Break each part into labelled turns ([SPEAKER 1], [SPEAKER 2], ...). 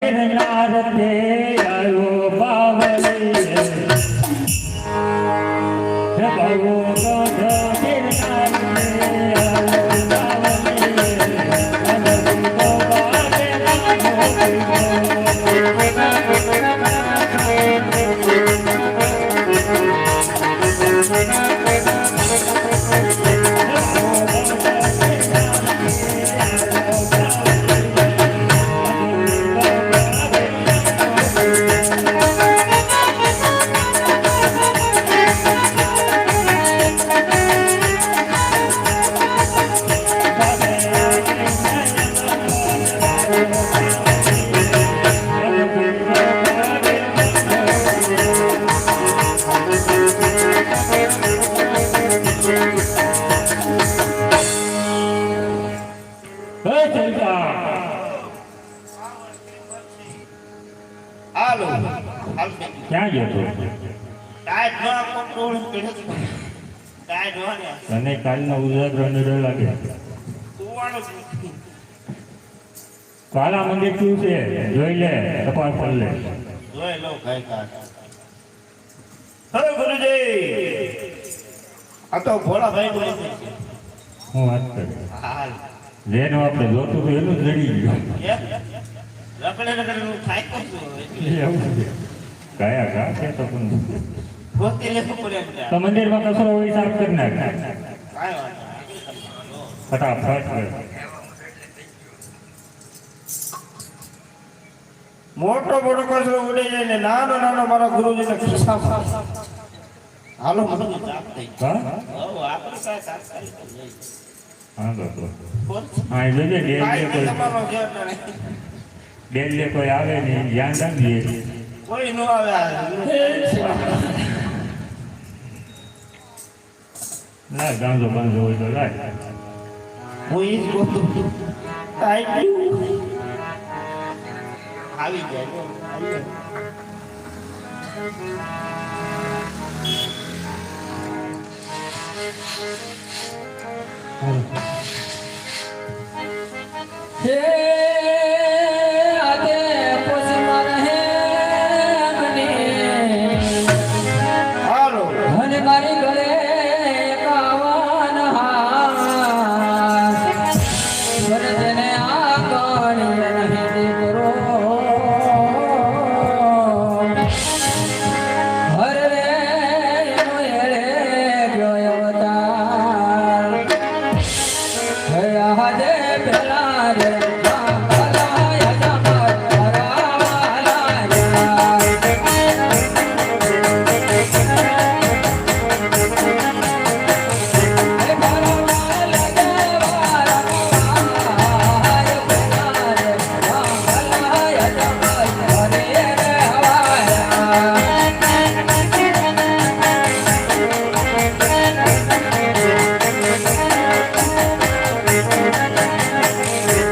[SPEAKER 1] Radhe Ayo Pavali
[SPEAKER 2] ક્યાં ગયો તું. તને કાલનો નડો લાગે. કાલા મંદિર શું છે જોઈ લે તપાસ કરી લે.
[SPEAKER 1] જોઈ લઉં કાંઈ કાંઈ. ગુરુજી. આ તો ભોળા ભાઈ બોલે છે.
[SPEAKER 2] હું વાત કરું. જેનું આપણે જોતું હતું એનું જડી ગયું.
[SPEAKER 1] રખડે રખડે હું ખાઈ કરું છું.
[SPEAKER 2] એવું છે કયા ઘા છે તો પણ
[SPEAKER 1] ગોતી લેવું પડે એમ ત્યાં.
[SPEAKER 2] તો મંદિરમાં કચરો હોય સાફ કરી નાખ
[SPEAKER 1] કાંઈ વાંધો નહીં.
[SPEAKER 2] ફટાફટ કર.
[SPEAKER 1] મોટો મોટો કચરો ઉડી જાય ને નાનો નાનો મારા ગુરુજીને ખિસ્સામાં હાલો મને જાપ થઈ
[SPEAKER 2] હા
[SPEAKER 1] હવ, આપણે કાંઈ તાત્કાલિક જ નહીં.
[SPEAKER 2] હા તો તો.
[SPEAKER 1] બોલ.
[SPEAKER 2] હા એ જોજે ડેલીએ
[SPEAKER 1] કાંઈ
[SPEAKER 2] કોઈ
[SPEAKER 1] તમારો ઘેર નહીં.
[SPEAKER 2] ડેલીએ કોઈ આવે ને ધ્યાન રાખજે
[SPEAKER 1] કોઈ નો આવે
[SPEAKER 2] ના ગાંજો બાંધો હોય તો લાય
[SPEAKER 1] હું ઈ જ ગોતું. Thank you. આવી જાય જો, આવી
[SPEAKER 3] Música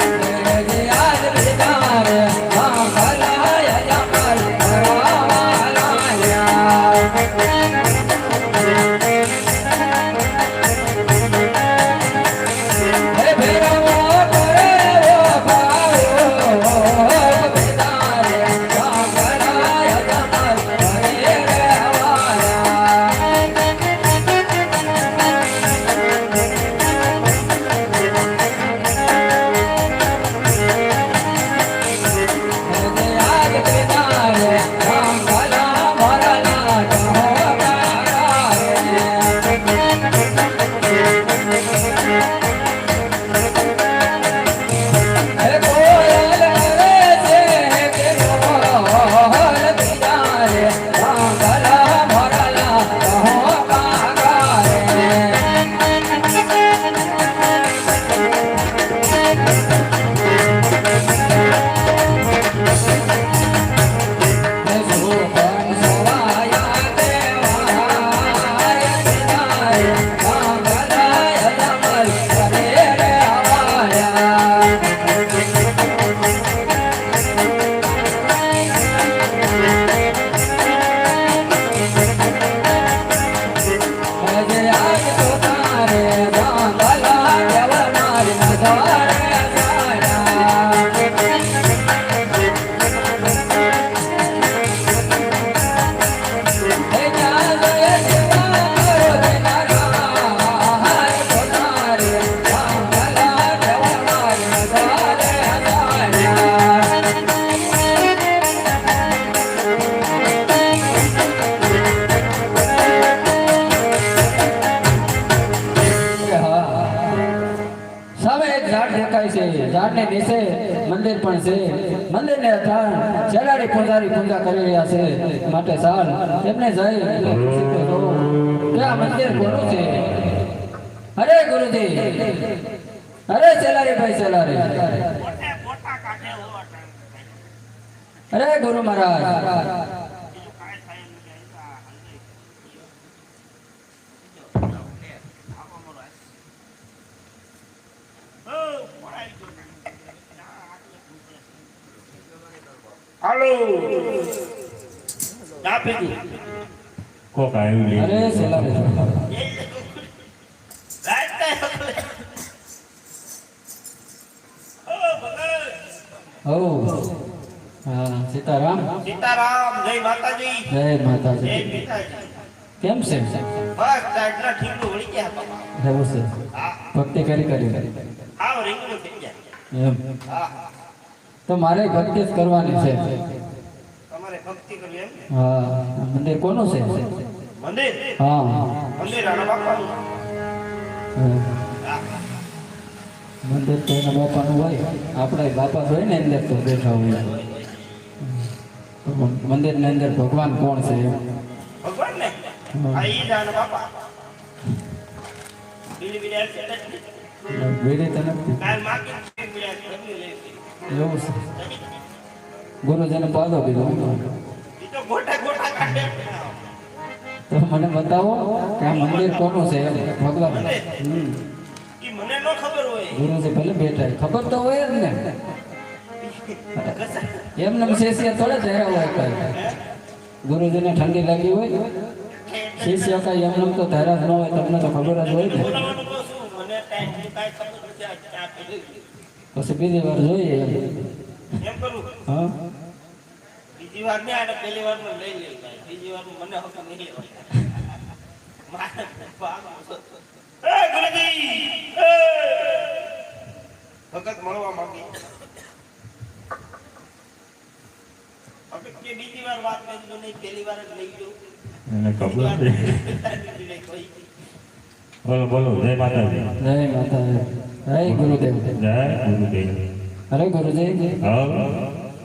[SPEAKER 3] ગામની નીચે મંદિર પણ છે. મંદિરને અથાણ ચલાડી પૂજારી પૂજા કરી રહ્યા છે. માટે સાર એમને જઈ આ મંદિર કોનું છે. અરે ગુરુજી અરે ચલારી ભાઈ ચલારી. અરે ગુરુ મહારાજ.
[SPEAKER 1] હાલો. ના પીધું
[SPEAKER 2] કોક આવ્યું લે
[SPEAKER 3] અરે ચેલારી હો હા સીતારામ.
[SPEAKER 1] સીતારામ જય માતાજી.
[SPEAKER 3] જય
[SPEAKER 1] જય
[SPEAKER 3] માતાજી
[SPEAKER 1] પિતાજી.
[SPEAKER 3] કેમ છે?
[SPEAKER 1] બસ તાટલા ઠીકડું વળી ગયા બાપા
[SPEAKER 3] એવું છે. ભક્તિ કરી કરી
[SPEAKER 1] આવ રીંગણું થઈ જાય
[SPEAKER 3] એમ.
[SPEAKER 1] હા.
[SPEAKER 3] તો મારે ભક્તિ જ કરવાની છે.
[SPEAKER 1] તમારે ભક્તિ કરવી એમ
[SPEAKER 3] હા મંદિર કોનું છે?
[SPEAKER 1] મંદિર?
[SPEAKER 3] હા.
[SPEAKER 1] મંદિર રાણા બાપાનું.
[SPEAKER 3] મંદિર તો એના બાપાનું હોય. આપણે બાપા હોય ને અંદર તો બેઠા હોય. મંદિરની અંદર ભગવાન કોણ છે?
[SPEAKER 1] ભગવાન ને? આ ઈ રાણા બાપા. બીડી બીડી આ સેટ જ નહીં.
[SPEAKER 3] વેરી તો નથી.
[SPEAKER 1] કાલ માગી બીડી
[SPEAKER 3] એવું છે ગુરુજીને પાદો કીધો
[SPEAKER 1] તો
[SPEAKER 3] મને બતાવો કે આ મંદિર કોનું છે ભગવાન ગુરુજી ભલે બેઠા. ખબર તો હોય જ ને. એમને શેષિયા થોડે ચહેરા હોય કઈ. ગુરુજીને ઠંડી લાગી હોય. શિષ્ય કઈ એમને તો ધૈર્ય ન હોય, તમને તો ખબર જ હોય ને. પછી બીજી વાર જોઈએ. એમ
[SPEAKER 1] એમ કરું.
[SPEAKER 3] હા?
[SPEAKER 1] બીજી વાર નહીં આને પહેલી વારમાં લઈ લે કાંઈ. બીજી વાર મને હક નહીં લેવાય. મારે એ ગુરુજી! એ! ભગત મળવા માંગી. હવે કે બીજી વાર વાત કરી નહીં પહેલી વાર જ લઈ ગયો
[SPEAKER 2] એને ખબર છે બોલો બોલો જય માતાજી.
[SPEAKER 3] જય માતા જય ગુરુદેવ.
[SPEAKER 2] જય ગુરુદેવ.
[SPEAKER 3] અરે
[SPEAKER 2] ગુરુદેવ.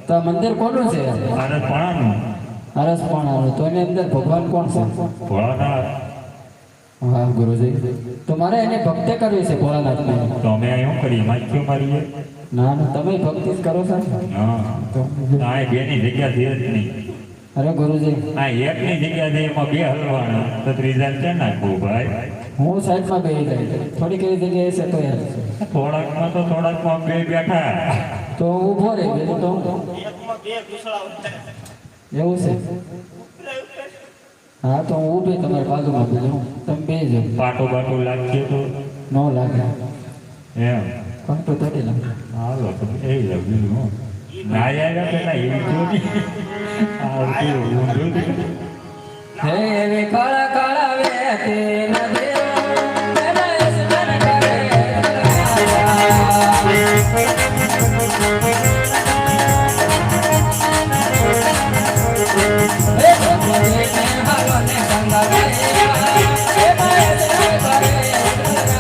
[SPEAKER 3] તો મંદિર કોનું છે?
[SPEAKER 2] આનંદ પણાનું.
[SPEAKER 3] હરસ પણ તો એની અંદર ભગવાન કોણ છે?
[SPEAKER 2] ભોળાનાથ.
[SPEAKER 3] હા ગુરુજી તો મારે એને ભક્તિ કરવી છે ભોળાનાથની.
[SPEAKER 2] તો અમે શું કરીએ માખ્યો મારીએ.
[SPEAKER 3] ના ના તમે ભક્તિ કરો છો
[SPEAKER 2] હા.
[SPEAKER 3] તો
[SPEAKER 2] આ બેની જગ્યા છે જ નહીં.
[SPEAKER 3] અરે ગુરુજી
[SPEAKER 2] આ એકની જગ્યા છે એમાં બે હલવાના. તો ત્રીજા છે નાખવું ભાઈ?
[SPEAKER 3] હું સાઈડમાં બેહી જાય થોડીક એવી જગ્યાએ છે તો યાર
[SPEAKER 2] થોડાકમાં તો થોડાકમાં બે બેઠા.
[SPEAKER 3] તો ઊભો રહી તો
[SPEAKER 1] બે ઉતરે.
[SPEAKER 3] એવું છે. હા તો હું ઊભી તમારી બાજુમાં બીજું. તમે બે જો
[SPEAKER 2] પાટો બાટો લાગ્યો તો.
[SPEAKER 3] ન લાગે.
[SPEAKER 2] એમ.
[SPEAKER 3] કંટો તરી લાગે?
[SPEAKER 2] હાલો તો એ લાગ્યું હું. ના પેલા એવી જોડી આવતું ઊંધું
[SPEAKER 3] હે એવી કાળા કાળા વેતી નદીઓ,